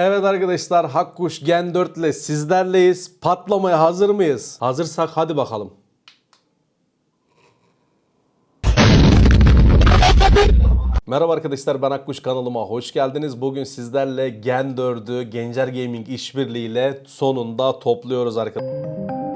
Evet arkadaşlar Hakkuş Gen 4 ile sizlerleyiz. Patlamaya hazır mıyız? Hazırsak hadi bakalım. Merhaba arkadaşlar ben Akkuş kanalıma hoş geldiniz. Bugün sizlerle Gen 4'ü Gencer Gaming işbirliğiyle sonunda topluyoruz arkadaşlar.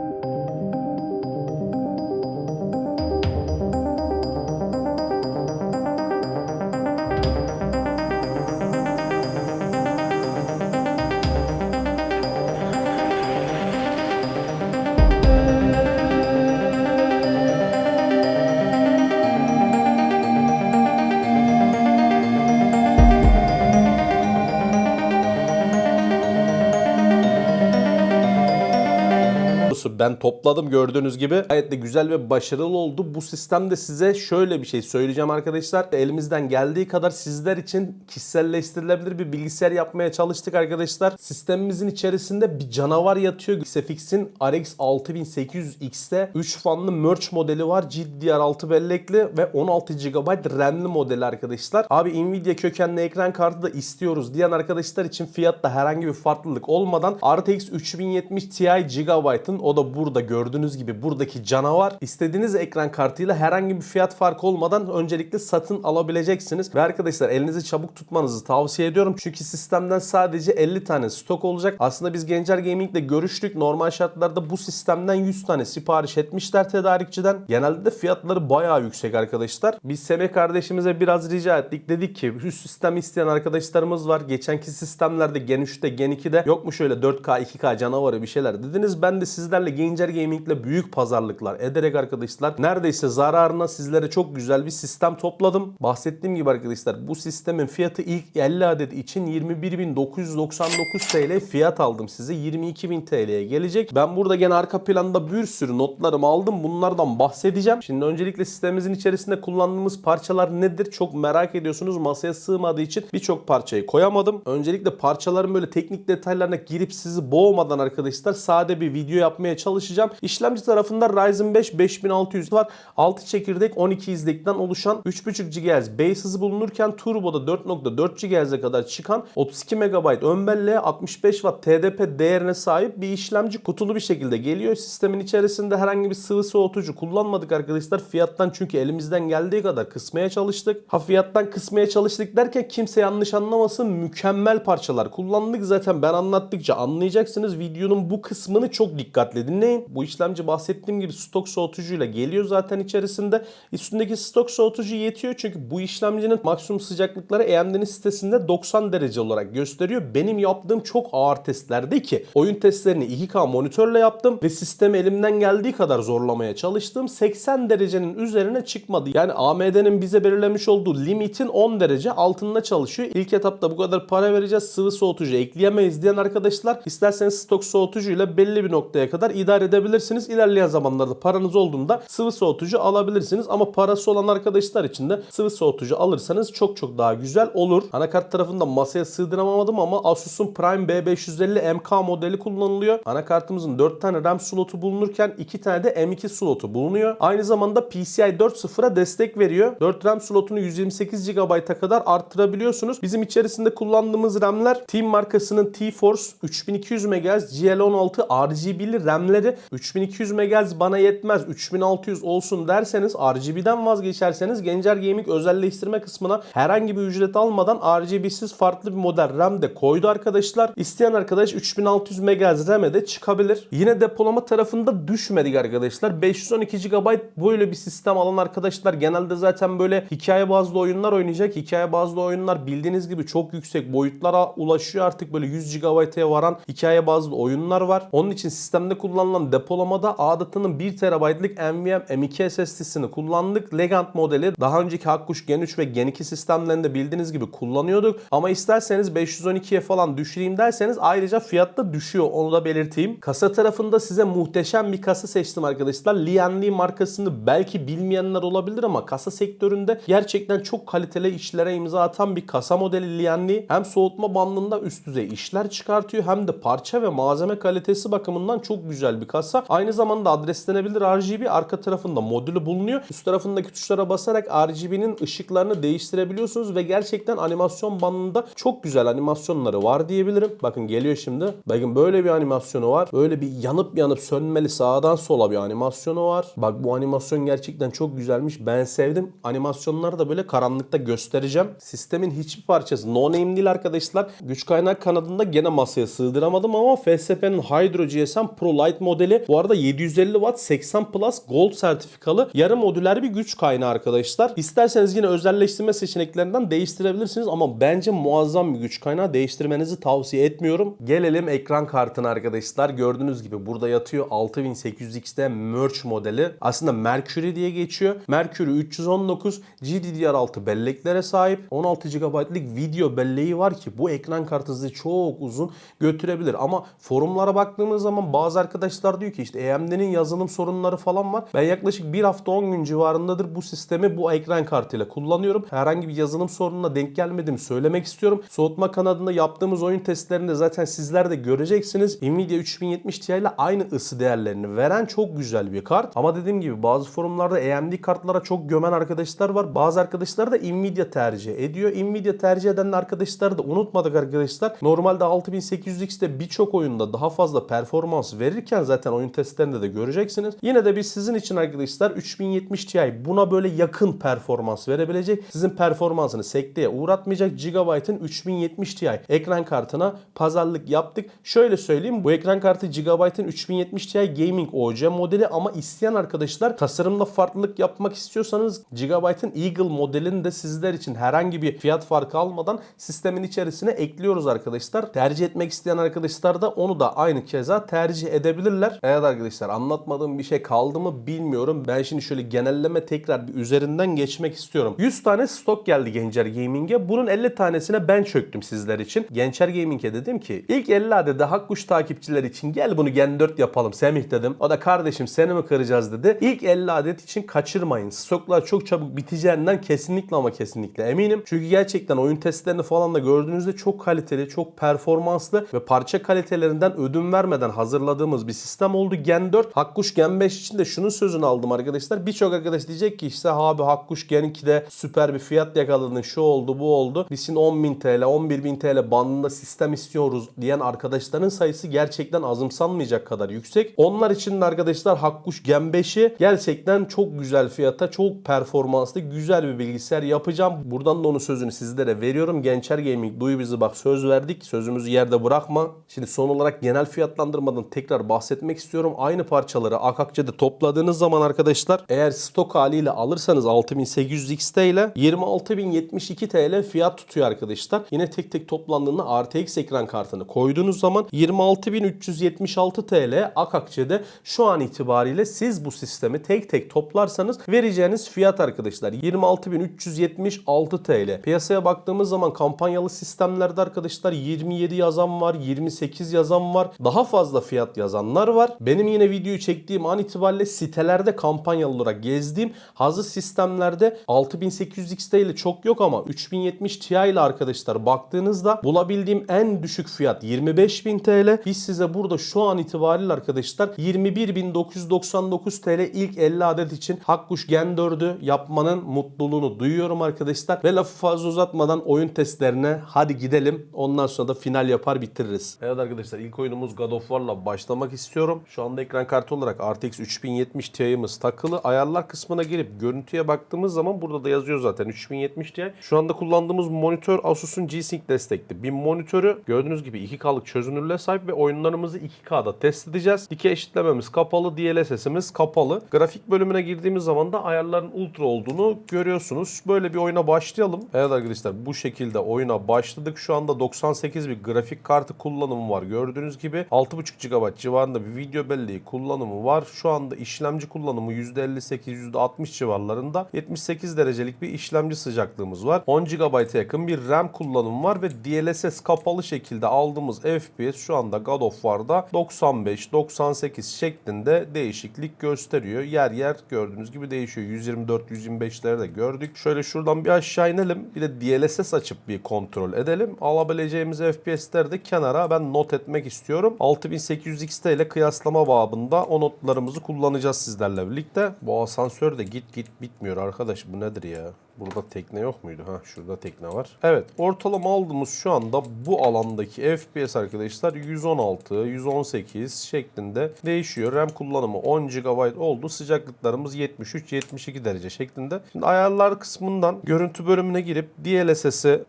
Ben topladım gördüğünüz gibi. Gayet de güzel ve başarılı oldu. Bu sistemde size şöyle bir şey söyleyeceğim arkadaşlar. Elimizden geldiği kadar sizler için kişiselleştirilebilir bir bilgisayar yapmaya çalıştık arkadaşlar. Sistemimizin içerisinde bir canavar yatıyor. XFX'in RX 6800X'te 3 fanlı merge modeli var. GDDR6 bellekli ve 16 GB RAM'li modeli arkadaşlar. Abi Nvidia kökenli ekran kartı da istiyoruz diyen arkadaşlar için fiyatta herhangi bir farklılık olmadan RTX 3070 Ti GB'ın o da burada gördüğünüz gibi buradaki canavar. İstediğiniz ekran kartıyla herhangi bir fiyat farkı olmadan öncelikle satın alabileceksiniz. Ve arkadaşlar elinizi çabuk tutmanızı tavsiye ediyorum. Çünkü sistemden sadece 50 tane stok olacak. Aslında biz Gencer Gaming ile görüştük. Normal şartlarda bu sistemden 100 tane sipariş etmişler tedarikçiden. Genelde de fiyatları bayağı yüksek arkadaşlar. Biz Semih kardeşimize biraz rica ettik. Dedik ki şu sistem isteyen arkadaşlarımız var. Geçenki sistemlerde Gen 3'te Gen 2'de yok mu şöyle 4K 2K canavarı bir şeyler dediniz. Ben de sizlerle Gencer Gaming büyük pazarlıklar ederek arkadaşlar neredeyse zararına sizlere çok güzel bir sistem topladım. Bahsettiğim gibi arkadaşlar bu sistemin fiyatı ilk 50 adet için 21.999 TL fiyat aldım size. 22.000 TL'ye gelecek. Ben burada gene arka planda bir sürü notlarımı aldım. Bunlardan bahsedeceğim. Şimdi öncelikle sistemimizin içerisinde kullandığımız parçalar nedir? Çok merak ediyorsunuz. Masaya sığmadığı için birçok parçayı koyamadım. Öncelikle parçaların böyle teknik detaylarına girip sizi boğmadan arkadaşlar sade bir video yapmaya çalışacağım. İşlemci tarafında Ryzen 5 5600 var. 6 çekirdek 12 izlekten oluşan 3.5 GHz base hızı bulunurken turboda 4.4 GHz'e kadar çıkan 32 MB ön belleğe 65 Watt TDP değerine sahip bir işlemci kutulu bir şekilde geliyor. Sistemin içerisinde herhangi bir sıvı soğutucu kullanmadık arkadaşlar. Fiyattan çünkü elimizden geldiği kadar kısmaya çalıştık. Ha fiyattan kısmaya çalıştık derken kimse yanlış anlamasın. Mükemmel parçalar kullandık. Zaten ben anlattıkça anlayacaksınız. Videonun bu kısmını çok dikkatli dinleyin. Bu işlemci bahsettiğim gibi stok soğutucuyla geliyor zaten içerisinde. Üstündeki stok soğutucu yetiyor çünkü bu işlemcinin maksimum sıcaklıkları AMD'nin sitesinde 90 derece olarak gösteriyor. Benim yaptığım çok ağır testlerde ki oyun testlerini 2K monitörle yaptım ve sistemi elimden geldiği kadar zorlamaya çalıştım. 80 derecenin üzerine çıkmadı. Yani AMD'nin bize belirlemiş olduğu limitin 10 derece altında çalışıyor. İlk etapta bu kadar para vereceğiz. Sıvı soğutucu ekleyemeyiz diyen arkadaşlar isterseniz stok soğutucuyla belli bir noktaya kadar idare edebilirsiniz. İlerleyen zamanlarda paranız olduğunda sıvı soğutucu alabilirsiniz. Ama parası olan arkadaşlar için de sıvı soğutucu alırsanız çok çok daha güzel olur. Anakart tarafında masaya sığdıramadım ama Asus'un Prime B550 MK modeli kullanılıyor. Anakartımızın 4 tane RAM slotu bulunurken 2 tane de M2 slotu bulunuyor. Aynı zamanda PCI 4.0'a destek veriyor. 4 RAM slotunu 128 GB'a kadar arttırabiliyorsunuz. Bizim içerisinde kullandığımız RAM'ler Team markasının T-Force 3200 MHz GL16 RGB'li RAM'leri 3200 MHz bana yetmez 3600 olsun derseniz RGB'den vazgeçerseniz Gencer Gaming özelleştirme kısmına herhangi bir ücret almadan RGB'siz farklı bir model RAM de koydu arkadaşlar. İsteyen arkadaş 3600 MHz RAM'e de çıkabilir. Yine depolama tarafında düşmedik arkadaşlar. 512 GB böyle bir sistem alan arkadaşlar genelde zaten böyle hikaye bazlı oyunlar oynayacak. Hikaye bazlı oyunlar bildiğiniz gibi çok yüksek boyutlara ulaşıyor artık böyle 100 GB'ye varan hikaye bazlı oyunlar var. Onun için sistemde kullanılan depolamada ADAT'ının 1 TB'lık NVMe M2 SSD'sini kullandık. Legend modeli daha önceki Hakkuş Gen 3 ve Gen 2 sistemlerinde bildiğiniz gibi kullanıyorduk. Ama isterseniz 512'ye falan düşüreyim derseniz ayrıca fiyatta düşüyor onu da belirteyim. Kasa tarafında size muhteşem bir kasa seçtim arkadaşlar. Lianli markasını belki bilmeyenler olabilir ama kasa sektöründe gerçekten çok kaliteli işlere imza atan bir kasa modeli Lianli. Hem soğutma bandında üst düzey işler çıkartıyor hem de parça ve malzeme kalitesi bakımından çok güzel güzel bir kasa. Aynı zamanda adreslenebilir RGB. Arka tarafında modülü bulunuyor. Üst tarafındaki tuşlara basarak RGB'nin ışıklarını değiştirebiliyorsunuz ve gerçekten animasyon bandında çok güzel animasyonları var diyebilirim. Bakın geliyor şimdi. Bakın böyle bir animasyonu var. Böyle bir yanıp yanıp sönmeli sağdan sola bir animasyonu var. Bak bu animasyon gerçekten çok güzelmiş. Ben sevdim. Animasyonları da böyle karanlıkta göstereceğim. Sistemin hiçbir parçası no name değil arkadaşlar. Güç kaynak kanadında gene masaya sığdıramadım ama FSP'nin Hydro GSM Pro Lite modeli bu arada 750 Watt 80 Plus Gold sertifikalı yarı modüler bir güç kaynağı arkadaşlar. İsterseniz yine özelleştirme seçeneklerinden değiştirebilirsiniz ama bence muazzam bir güç kaynağı değiştirmenizi tavsiye etmiyorum. Gelelim ekran kartına arkadaşlar. Gördüğünüz gibi burada yatıyor 6800X'de Merch modeli. Aslında Mercury diye geçiyor. Mercury 319 GDDR6 belleklere sahip. 16 GB'lık video belleği var ki bu ekran kartı sizi çok uzun götürebilir. Ama forumlara baktığımız zaman bazı arkadaşlar diyor ki işte AMD'nin yazılım sorunları falan var. Ben yaklaşık bir hafta 10 gün civarındadır bu sistemi bu ekran kartıyla kullanıyorum. Herhangi bir yazılım sorununa denk gelmedim söylemek istiyorum. Soğutma kanadında yaptığımız oyun testlerinde zaten sizler de göreceksiniz. Nvidia 3070 Ti ile aynı ısı değerlerini veren çok güzel bir kart. Ama dediğim gibi bazı forumlarda AMD kartlara çok gömen arkadaşlar var. Bazı arkadaşlar da Nvidia tercih ediyor. Nvidia tercih eden arkadaşları da unutmadık arkadaşlar. Normalde 6800X'te birçok oyunda daha fazla performans verirken zaten oyun testlerinde de göreceksiniz. Yine de biz sizin için arkadaşlar 3070 Ti buna böyle yakın performans verebilecek. Sizin performansını sekteye uğratmayacak Gigabyte'ın 3070 Ti ekran kartına pazarlık yaptık. Şöyle söyleyeyim bu ekran kartı Gigabyte'ın 3070 Ti Gaming OC modeli ama isteyen arkadaşlar tasarımda farklılık yapmak istiyorsanız Gigabyte'ın Eagle modelini de sizler için herhangi bir fiyat farkı almadan sistemin içerisine ekliyoruz arkadaşlar. Tercih etmek isteyen arkadaşlar da onu da aynı keza tercih edebilirler. Evet arkadaşlar anlatmadığım bir şey kaldı mı bilmiyorum. Ben şimdi şöyle genelleme tekrar bir üzerinden geçmek istiyorum. 100 tane stok geldi Gencer Gaming'e. Bunun 50 tanesine ben çöktüm sizler için. Gençer Gaming'e dedim ki ilk 50 adede Hakkuş takipçiler için gel bunu Gen 4 yapalım Semih dedim. O da kardeşim seni mi kıracağız dedi. İlk 50 adet için kaçırmayın. Stoklar çok çabuk biteceğinden kesinlikle ama kesinlikle eminim. Çünkü gerçekten oyun testlerini falan da gördüğünüzde çok kaliteli, çok performanslı ve parça kalitelerinden ödün vermeden hazırladığımız bir sistem oldu. Gen 4, Hakkuş Gen 5 için de şunun sözünü aldım arkadaşlar. Birçok arkadaş diyecek ki işte abi Hakkuş Gen 2'de süper bir fiyat yakaladın, şu oldu, bu oldu. Biz şimdi 10.000 TL, 11.000 TL bandında sistem istiyoruz diyen arkadaşların sayısı gerçekten azımsanmayacak kadar yüksek. Onlar için de arkadaşlar Hakkuş Gen 5'i gerçekten çok güzel fiyata, çok performanslı, güzel bir bilgisayar yapacağım. Buradan da onun sözünü sizlere veriyorum. Gençer Gaming duyu bizi bak söz verdik. Sözümüzü yerde bırakma. Şimdi son olarak genel fiyatlandırmadan tekrar bahsetmek istiyorum. Aynı parçaları Akakçe'de topladığınız zaman arkadaşlar eğer stok haliyle alırsanız 6800 XT ile 26072 TL fiyat tutuyor arkadaşlar. Yine tek tek toplandığında RTX ekran kartını koyduğunuz zaman 26376 TL Akakçe'de şu an itibariyle siz bu sistemi tek tek toplarsanız vereceğiniz fiyat arkadaşlar 26376 TL. Piyasaya baktığımız zaman kampanyalı sistemlerde arkadaşlar 27 yazan var, 28 yazan var. Daha fazla fiyat yazanlar var. Benim yine videoyu çektiğim an itibariyle sitelerde kampanyalı olarak gezdiğim hazır sistemlerde 6800 XT ile çok yok ama 3070 Ti ile arkadaşlar baktığınızda bulabildiğim en düşük fiyat 25.000 TL. Biz size burada şu an itibariyle arkadaşlar 21.999 TL ilk 50 adet için Hakkuş Gen 4'ü yapmanın mutluluğunu duyuyorum arkadaşlar. Ve lafı fazla uzatmadan oyun testlerine hadi gidelim. Ondan sonra da final yapar bitiririz. Evet arkadaşlar ilk oyunumuz God of War'la başlamak istiyorum. Şu anda ekran kartı olarak RTX 3070 Ti'miz takılı. Ayarlar kısmına girip görüntüye baktığımız zaman burada da yazıyor zaten 3070 Ti. Şu anda kullandığımız monitör Asus'un G-Sync destekli. Bir monitörü gördüğünüz gibi 2K'lık çözünürlüğe sahip ve oyunlarımızı 2K'da test edeceğiz. Dikey eşitlememiz kapalı, DLSS'imiz kapalı. Grafik bölümüne girdiğimiz zaman da ayarların ultra olduğunu görüyorsunuz. Böyle bir oyuna başlayalım. Evet arkadaşlar bu şekilde oyuna başladık. Şu anda 98 bir grafik kartı kullanımı var. Gördüğünüz gibi 6.5 GB civarında bir video belleği kullanımı var. Şu anda işlemci kullanımı %58 %60 civarlarında 78 derecelik bir işlemci sıcaklığımız var. 10 GB'a yakın bir RAM kullanımı var ve DLSS kapalı şekilde aldığımız FPS şu anda God of War'da 95-98 şeklinde değişiklik gösteriyor. Yer yer gördüğünüz gibi değişiyor. 124-125'leri de gördük. Şöyle şuradan bir aşağı inelim. Bir de DLSS açıp bir kontrol edelim. Alabileceğimiz FPS'leri de kenara ben not etmek istiyorum. 6800 XT ile kıyaslama babında o notlarımızı kullanacağız sizlerle birlikte. Bu asansör de git git bitmiyor arkadaş bu nedir ya? Burada tekne yok muydu? Ha şurada tekne var. Evet ortalama aldığımız şu anda bu alandaki FPS arkadaşlar 116, 118 şeklinde değişiyor. RAM kullanımı 10 GB oldu. Sıcaklıklarımız 73-72 derece şeklinde. Şimdi ayarlar kısmından görüntü bölümüne girip DLSS'i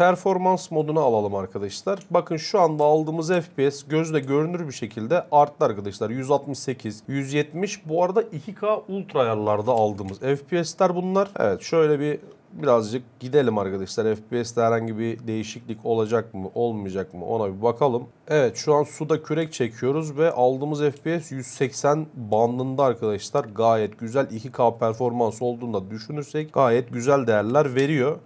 performans moduna alalım arkadaşlar. Bakın şu anda aldığımız FPS gözle görünür bir şekilde arttı arkadaşlar. 168, 170. Bu arada 2K ultra ayarlarda aldığımız FPS'ler bunlar. Evet şöyle bir birazcık gidelim arkadaşlar. FPS'te herhangi bir değişiklik olacak mı, olmayacak mı ona bir bakalım. Evet şu an suda kürek çekiyoruz ve aldığımız FPS 180 bandında arkadaşlar. Gayet güzel 2K performans olduğunda düşünürsek gayet güzel değerler veriyor.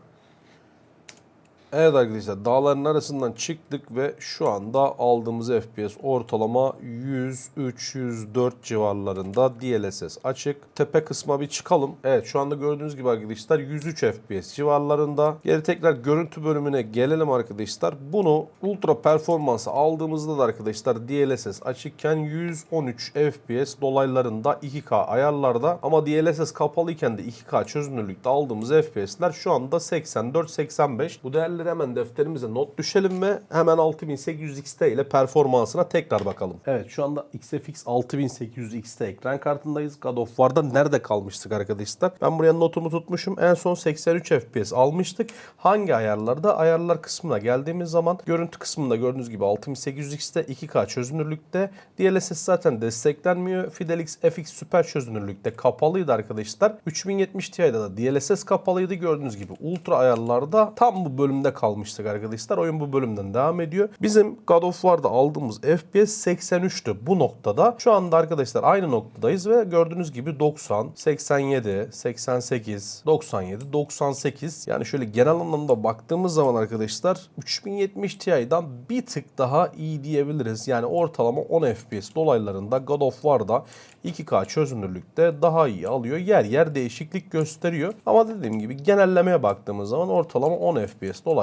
Evet arkadaşlar dağların arasından çıktık ve şu anda aldığımız FPS ortalama 100-304 civarlarında DLSS açık. Tepe kısma bir çıkalım. Evet şu anda gördüğünüz gibi arkadaşlar 103 FPS civarlarında. Geri tekrar görüntü bölümüne gelelim arkadaşlar. Bunu ultra performansı aldığımızda da arkadaşlar DLSS açıkken 113 FPS dolaylarında 2K ayarlarda ama DLSS kapalıyken de 2K çözünürlükte aldığımız FPS'ler şu anda 84-85. Bu değerleri hemen defterimize not düşelim ve hemen 6800 XT ile performansına tekrar bakalım. Evet şu anda XFX 6800 XT ekran kartındayız. God of War'da nerede kalmıştık arkadaşlar? Ben buraya notumu tutmuşum. En son 83 FPS almıştık. Hangi ayarlarda? Ayarlar kısmına geldiğimiz zaman görüntü kısmında gördüğünüz gibi 6800 XT 2K çözünürlükte. DLSS zaten desteklenmiyor. Fidelix FX süper çözünürlükte kapalıydı arkadaşlar. 3070 Ti'de de DLSS kapalıydı. Gördüğünüz gibi ultra ayarlarda tam bu bölümde kalmıştık arkadaşlar. Oyun bu bölümden devam ediyor. Bizim God of War'da aldığımız FPS 83'tü bu noktada. Şu anda arkadaşlar aynı noktadayız ve gördüğünüz gibi 90, 87, 88, 97, 98. Yani şöyle genel anlamda baktığımız zaman arkadaşlar 3070 Ti'den bir tık daha iyi diyebiliriz. Yani ortalama 10 FPS dolaylarında God of War'da 2K çözünürlükte daha iyi alıyor. Yer yer değişiklik gösteriyor. Ama dediğim gibi genellemeye baktığımız zaman ortalama 10 FPS dolaylarında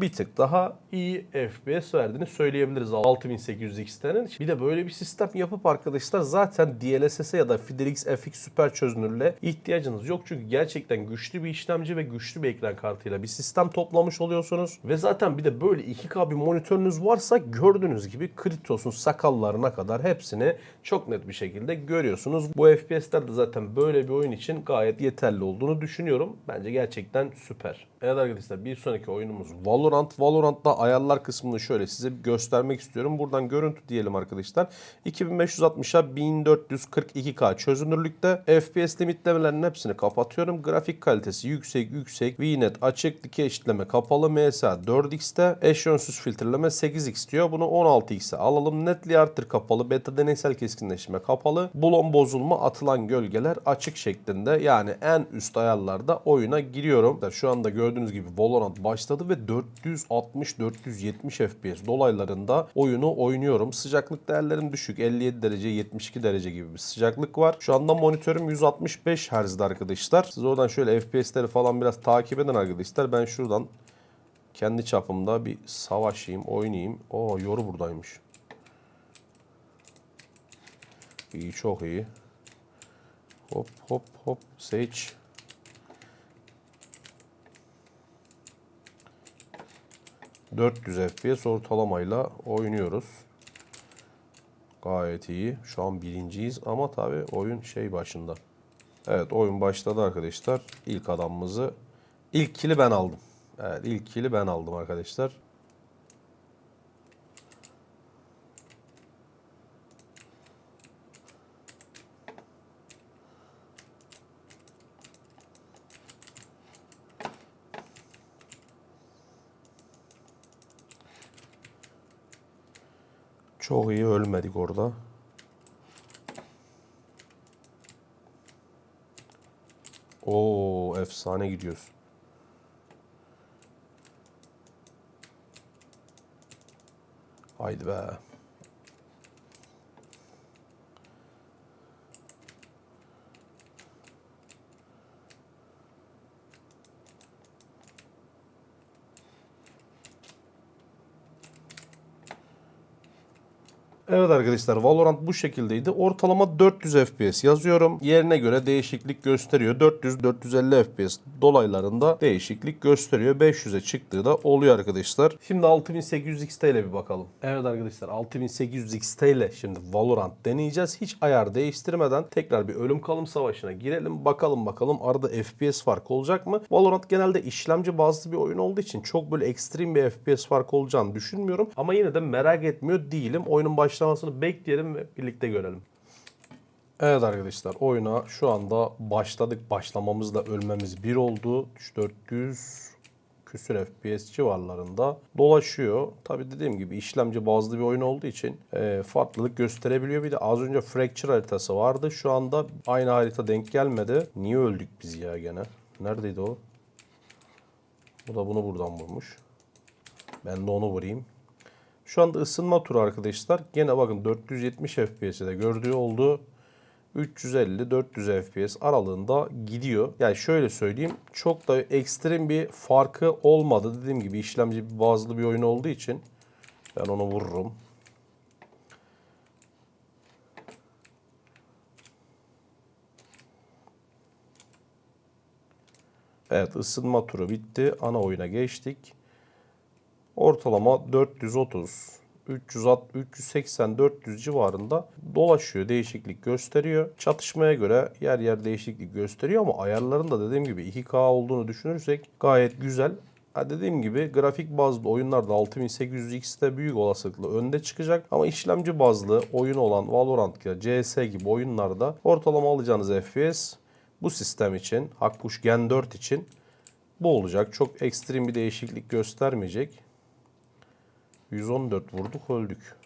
bir tık daha iyi FPS verdiğini söyleyebiliriz 6800 XT'nin. Bir de böyle bir sistem yapıp arkadaşlar zaten DLSS'e ya da Fidelix FX süper çözünürlüğe ihtiyacınız yok. Çünkü gerçekten güçlü bir işlemci ve güçlü bir ekran kartıyla bir sistem toplamış oluyorsunuz. Ve zaten bir de böyle 2K bir monitörünüz varsa gördüğünüz gibi Kritos'un sakallarına kadar hepsini çok net bir şekilde görüyorsunuz. Bu FPS'ler de zaten böyle bir oyun için gayet yeterli olduğunu düşünüyorum. Bence gerçekten süper. Evet arkadaşlar bir sonraki oyunumuz Valorant. Valorant'ta ayarlar kısmını şöyle size bir göstermek istiyorum. Buradan görüntü diyelim arkadaşlar. 2560'a 1442K çözünürlükte. FPS limitlemelerinin hepsini kapatıyorum. Grafik kalitesi yüksek yüksek. VNet açık. Dikey eşitleme kapalı. MSA 4X'te. Eşyonsuz filtreleme 8X diyor. Bunu 16X'e alalım. Netli artır kapalı. Beta deneysel keskinleşme kapalı. Blon bozulma atılan gölgeler açık şeklinde. Yani en üst ayarlarda oyuna giriyorum. Şu anda gördüğünüz gibi Valorant başladı ve 460-470 FPS dolaylarında oyunu oynuyorum. Sıcaklık değerlerim düşük. 57 derece 72 derece gibi bir sıcaklık var. Şu anda monitörüm 165 Hz'de arkadaşlar. Siz oradan şöyle FPS'leri falan biraz takip edin arkadaşlar. Ben şuradan kendi çapımda bir savaşayım, oynayayım. Oo yoru buradaymış. İyi çok iyi. Hop hop hop Sage. ...400 FPS ortalamayla oynuyoruz. Gayet iyi. Şu an birinciyiz ama tabi oyun şey başında. Evet oyun başladı arkadaşlar. İlk adamımızı... ilk kili ben aldım. Evet ilk kili ben aldım arkadaşlar. Çok iyi ölmedik orada. Oo efsane gidiyoruz. Haydi be. Evet arkadaşlar Valorant bu şekildeydi. Ortalama 400 FPS yazıyorum. Yerine göre değişiklik gösteriyor. 400-450 FPS dolaylarında değişiklik gösteriyor. 500'e çıktığı da oluyor arkadaşlar. Şimdi 6800 XT ile bir bakalım. Evet arkadaşlar 6800 XT ile şimdi Valorant deneyeceğiz. Hiç ayar değiştirmeden tekrar bir ölüm kalım savaşına girelim. Bakalım bakalım arada FPS farkı olacak mı? Valorant genelde işlemci bazlı bir oyun olduğu için çok böyle ekstrem bir FPS farkı olacağını düşünmüyorum. Ama yine de merak etmiyor değilim. Oyunun başlamasını bekleyelim ve birlikte görelim. Evet arkadaşlar oyuna şu anda başladık. Başlamamızla ölmemiz bir oldu. 400 küsür FPS civarlarında dolaşıyor. Tabi dediğim gibi işlemci bazlı bir oyun olduğu için e, farklılık gösterebiliyor. Bir de az önce Fracture haritası vardı. Şu anda aynı harita denk gelmedi. Niye öldük biz ya gene? Neredeydi o? Bu da bunu buradan vurmuş. Ben de onu vurayım. Şu anda ısınma turu arkadaşlar. Gene bakın 470 FPS'de de gördüğü oldu. 350-400 FPS aralığında gidiyor. Yani şöyle söyleyeyim çok da ekstrem bir farkı olmadı. Dediğim gibi işlemci bazlı bir oyun olduğu için ben onu vururum. Evet ısınma turu bitti. Ana oyuna geçtik. Ortalama 430, 360, 380, 400 civarında dolaşıyor. Değişiklik gösteriyor. Çatışmaya göre yer yer değişiklik gösteriyor ama ayarlarında dediğim gibi 2K olduğunu düşünürsek gayet güzel. Ha dediğim gibi grafik bazlı oyunlarda 6800X'te büyük olasılıkla önde çıkacak ama işlemci bazlı oyun olan Valorant ya CS gibi oyunlarda ortalama alacağınız FPS bu sistem için Hakkuş Gen 4 için bu olacak. Çok ekstrem bir değişiklik göstermeyecek. 114 vurduk öldük.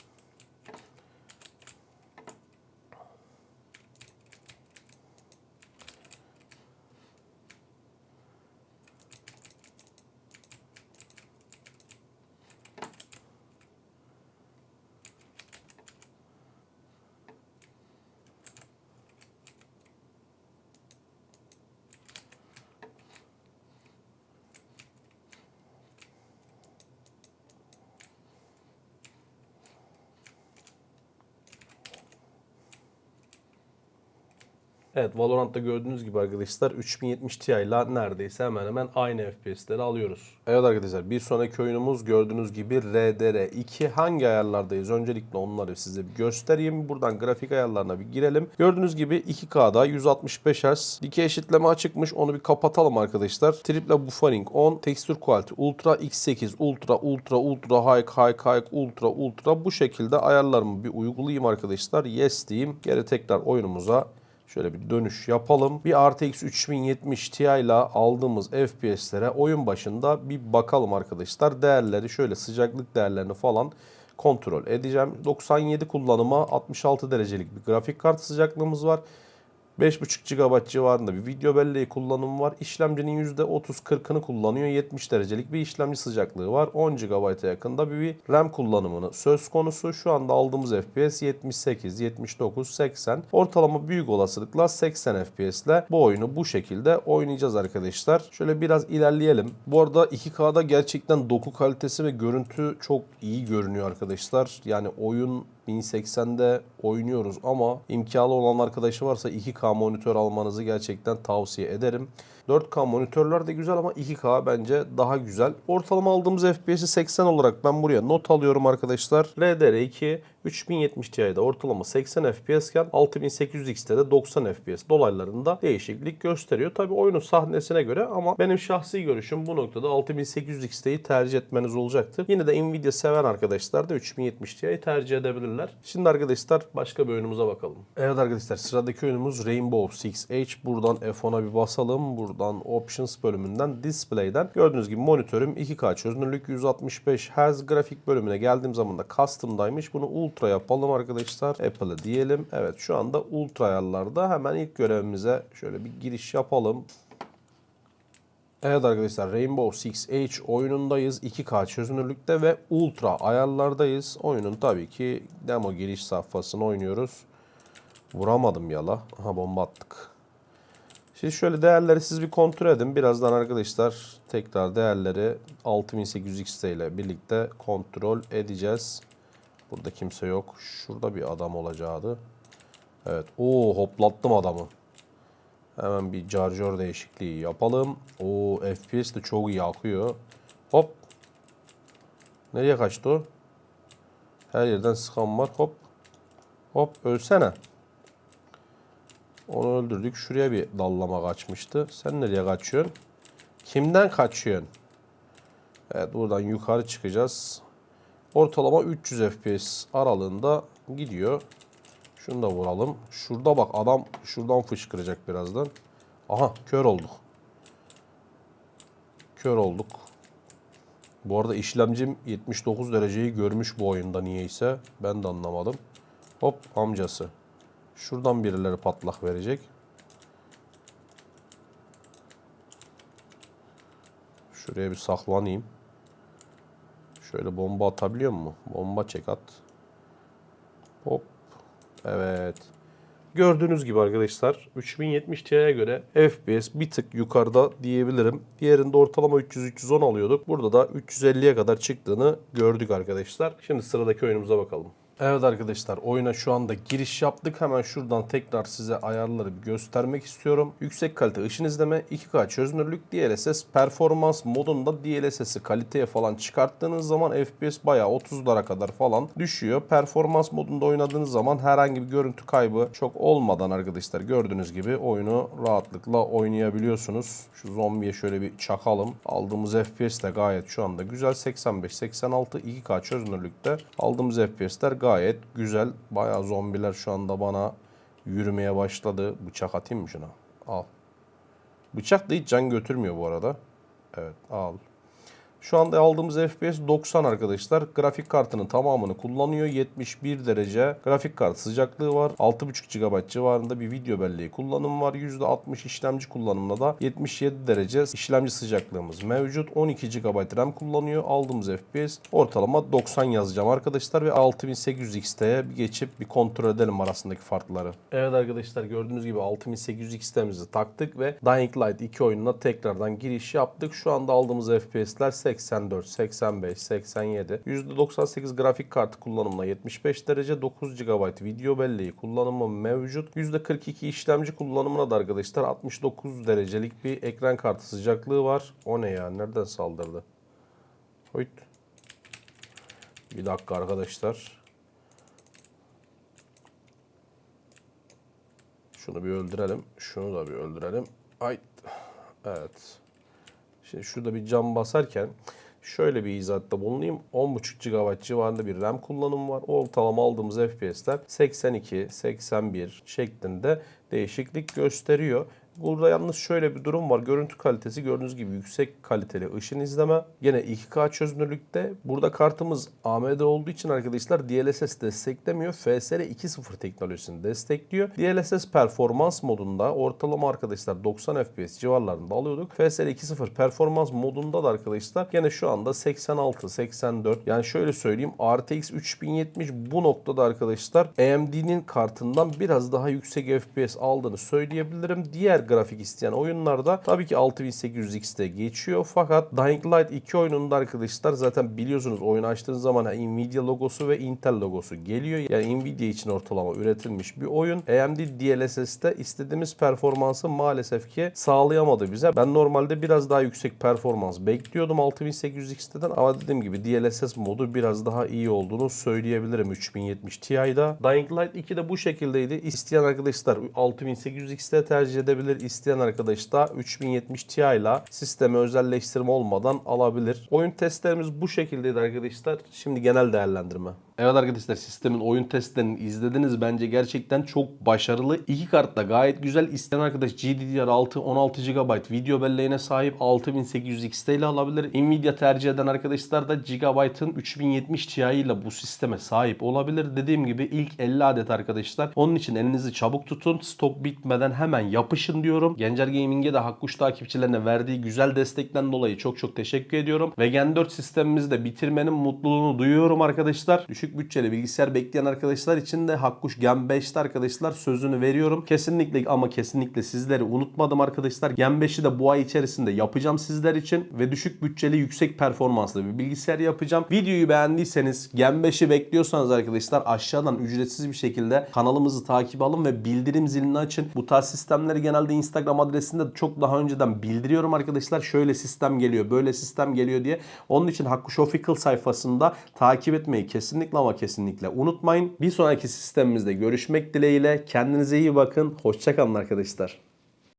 Evet Valorant'ta gördüğünüz gibi arkadaşlar 3070 Ti ile neredeyse hemen hemen aynı FPS'leri alıyoruz. Evet arkadaşlar bir sonraki oyunumuz gördüğünüz gibi RDR2 hangi ayarlardayız? Öncelikle onları size bir göstereyim. Buradan grafik ayarlarına bir girelim. Gördüğünüz gibi 2K'da 165 Hz dikey eşitleme açıkmış. Onu bir kapatalım arkadaşlar. Triple buffering on, texture quality ultra x8 ultra ultra ultra high high high ultra ultra bu şekilde ayarlarımı bir uygulayayım arkadaşlar. Yes diyeyim. Geri tekrar oyunumuza Şöyle bir dönüş yapalım. Bir RTX 3070 Ti ile aldığımız FPS'lere oyun başında bir bakalım arkadaşlar. Değerleri şöyle sıcaklık değerlerini falan kontrol edeceğim. 97 kullanıma 66 derecelik bir grafik kart sıcaklığımız var. 5.5 GB civarında bir video belleği kullanımı var. İşlemcinin %30-40'ını kullanıyor. 70 derecelik bir işlemci sıcaklığı var. 10 GB'a yakında bir RAM kullanımını söz konusu. Şu anda aldığımız FPS 78, 79, 80. Ortalama büyük olasılıkla 80 FPS ile bu oyunu bu şekilde oynayacağız arkadaşlar. Şöyle biraz ilerleyelim. Bu arada 2K'da gerçekten doku kalitesi ve görüntü çok iyi görünüyor arkadaşlar. Yani oyun 1080'de oynuyoruz ama imkanı olan arkadaşı varsa 2K monitör almanızı gerçekten tavsiye ederim. 4K monitörler de güzel ama 2K bence daha güzel. Ortalama aldığımız FPS'i 80 olarak ben buraya not alıyorum arkadaşlar. RDR2 3070 Ti'de ortalama 80 FPS iken 6800X'te de 90 FPS dolaylarında değişiklik gösteriyor. Tabi oyunun sahnesine göre ama benim şahsi görüşüm bu noktada 6800X'teyi tercih etmeniz olacaktır. Yine de Nvidia seven arkadaşlar da 3070 Ti'yi tercih edebilirler. Şimdi arkadaşlar başka bir oyunumuza bakalım. Evet arkadaşlar sıradaki oyunumuz Rainbow Six Siege. Buradan F10'a bir basalım. Buradan Options bölümünden Display'den gördüğünüz gibi monitörüm 2K çözünürlük 165 Hz grafik bölümüne geldiğim zaman da Custom'daymış. Bunu Ultra yapalım arkadaşlar. Apple'ı diyelim. Evet şu anda Ultra ayarlarda hemen ilk görevimize şöyle bir giriş yapalım. Evet arkadaşlar Rainbow Six Siege oyunundayız. 2K çözünürlükte ve ultra ayarlardayız. Oyunun tabii ki demo giriş safhasını oynuyoruz. Vuramadım yala. Aha bomba attık. Şimdi şöyle değerleri siz bir kontrol edin. Birazdan arkadaşlar tekrar değerleri 6800 XT ile birlikte kontrol edeceğiz. Burada kimse yok. Şurada bir adam olacaktı. Evet. Oo hoplattım adamı. Hemen bir charger değişikliği yapalım. Oo FPS de çok iyi akıyor. Hop. Nereye kaçtı o? Her yerden sıkan var. Hop. Hop ölsene. Onu öldürdük. Şuraya bir dallama kaçmıştı. Sen nereye kaçıyorsun? Kimden kaçıyorsun? Evet buradan yukarı çıkacağız. Ortalama 300 FPS aralığında gidiyor. Şunu da vuralım. Şurada bak adam şuradan fışkıracak birazdan. Aha kör olduk. Kör olduk. Bu arada işlemcim 79 dereceyi görmüş bu oyunda niyeyse. Ben de anlamadım. Hop amcası. Şuradan birileri patlak verecek. Şuraya bir saklanayım. Şöyle bomba atabiliyor mu? Bomba çek at. Hop. Evet. Gördüğünüz gibi arkadaşlar 3070 Ti'ye göre FPS bir tık yukarıda diyebilirim. Diğerinde ortalama 300-310 alıyorduk. Burada da 350'ye kadar çıktığını gördük arkadaşlar. Şimdi sıradaki oyunumuza bakalım. Evet arkadaşlar oyuna şu anda giriş yaptık. Hemen şuradan tekrar size ayarları göstermek istiyorum. Yüksek kalite ışın izleme, 2K çözünürlük, DLSS performans modunda DLSS'i kaliteye falan çıkarttığınız zaman FPS bayağı 30'lara kadar falan düşüyor. Performans modunda oynadığınız zaman herhangi bir görüntü kaybı çok olmadan arkadaşlar gördüğünüz gibi oyunu rahatlıkla oynayabiliyorsunuz. Şu zombiye şöyle bir çakalım. Aldığımız FPS de gayet şu anda güzel. 85-86 2K çözünürlükte aldığımız FPS'ler gayet güzel. Bayağı zombiler şu anda bana yürümeye başladı. Bıçak atayım mı şuna? Al. Bıçak da hiç can götürmüyor bu arada. Evet al. Şu anda aldığımız FPS 90 arkadaşlar. Grafik kartının tamamını kullanıyor. 71 derece grafik kart sıcaklığı var. 6.5 GB civarında bir video belleği kullanım var. %60 işlemci kullanımla da 77 derece işlemci sıcaklığımız mevcut. 12 GB RAM kullanıyor. Aldığımız FPS ortalama 90 yazacağım arkadaşlar ve 6800 XT'ye bir geçip bir kontrol edelim arasındaki farkları. Evet arkadaşlar gördüğünüz gibi 6800 XT'mizi taktık ve Dying Light 2 oyununa tekrardan giriş yaptık. Şu anda aldığımız FPS'ler 84, 85, 87. %98 grafik kartı kullanımla 75 derece 9 GB video belleği kullanımı mevcut. %42 işlemci kullanımına da arkadaşlar 69 derecelik bir ekran kartı sıcaklığı var. O ne ya? Nereden saldırdı? Hoyt. Bir dakika arkadaşlar. Şunu bir öldürelim. Şunu da bir öldürelim. Ay. Evet. Şimdi şurada bir cam basarken şöyle bir izahatta bulunayım. 10.5 GB civarında bir RAM kullanımı var. Ortalama aldığımız FPS'ler 82, 81 şeklinde değişiklik gösteriyor. Burada yalnız şöyle bir durum var. Görüntü kalitesi gördüğünüz gibi yüksek kaliteli ışın izleme. Yine 2K çözünürlükte. Burada kartımız AMD olduğu için arkadaşlar DLSS desteklemiyor. FSR 2.0 teknolojisini destekliyor. DLSS performans modunda ortalama arkadaşlar 90 FPS civarlarında alıyorduk. FSR 2.0 performans modunda da arkadaşlar yine şu anda 86, 84 yani şöyle söyleyeyim RTX 3070 bu noktada arkadaşlar AMD'nin kartından biraz daha yüksek FPS aldığını söyleyebilirim. Diğer grafik isteyen oyunlarda tabii ki 6800X'te geçiyor. Fakat Dying Light 2 oyununda arkadaşlar zaten biliyorsunuz oyunu açtığınız zaman Nvidia logosu ve Intel logosu geliyor. Yani Nvidia için ortalama üretilmiş bir oyun. AMD DLSS'te istediğimiz performansı maalesef ki sağlayamadı bize. Ben normalde biraz daha yüksek performans bekliyordum 6800X'ten ama dediğim gibi DLSS modu biraz daha iyi olduğunu söyleyebilirim 3070 Ti'da. Dying Light 2 de bu şekildeydi. İsteyen arkadaşlar 6800X'te tercih edebilir. İsteyen arkadaş da 3070 Ti ile sisteme özelleştirme olmadan alabilir. Oyun testlerimiz bu şekildeydi arkadaşlar. Şimdi genel değerlendirme. Evet arkadaşlar sistemin oyun testlerini izlediniz. Bence gerçekten çok başarılı. İki kart da gayet güzel. İsteyen arkadaş GDDR6 16 GB video belleğine sahip 6800 XT ile alabilir. Nvidia tercih eden arkadaşlar da Gigabyte'ın 3070 Ti ile bu sisteme sahip olabilir. Dediğim gibi ilk 50 adet arkadaşlar. Onun için elinizi çabuk tutun. Stok bitmeden hemen yapışın diyorum. Gencer Gaming'e de Hakkuş takipçilerine verdiği güzel destekten dolayı çok çok teşekkür ediyorum. Ve Gen 4 sistemimizi de bitirmenin mutluluğunu duyuyorum arkadaşlar. Düşük düşük bütçeli bilgisayar bekleyen arkadaşlar için de Hakkuş Gen 5'te arkadaşlar sözünü veriyorum. Kesinlikle ama kesinlikle sizleri unutmadım arkadaşlar. Gen 5'i de bu ay içerisinde yapacağım sizler için ve düşük bütçeli yüksek performanslı bir bilgisayar yapacağım. Videoyu beğendiyseniz Gen 5'i bekliyorsanız arkadaşlar aşağıdan ücretsiz bir şekilde kanalımızı takip alın ve bildirim zilini açın. Bu tarz sistemleri genelde Instagram adresinde çok daha önceden bildiriyorum arkadaşlar. Şöyle sistem geliyor, böyle sistem geliyor diye. Onun için Hakkuş Official sayfasında takip etmeyi kesinlikle ama kesinlikle unutmayın. Bir sonraki sistemimizde görüşmek dileğiyle. Kendinize iyi bakın. Hoşçakalın arkadaşlar.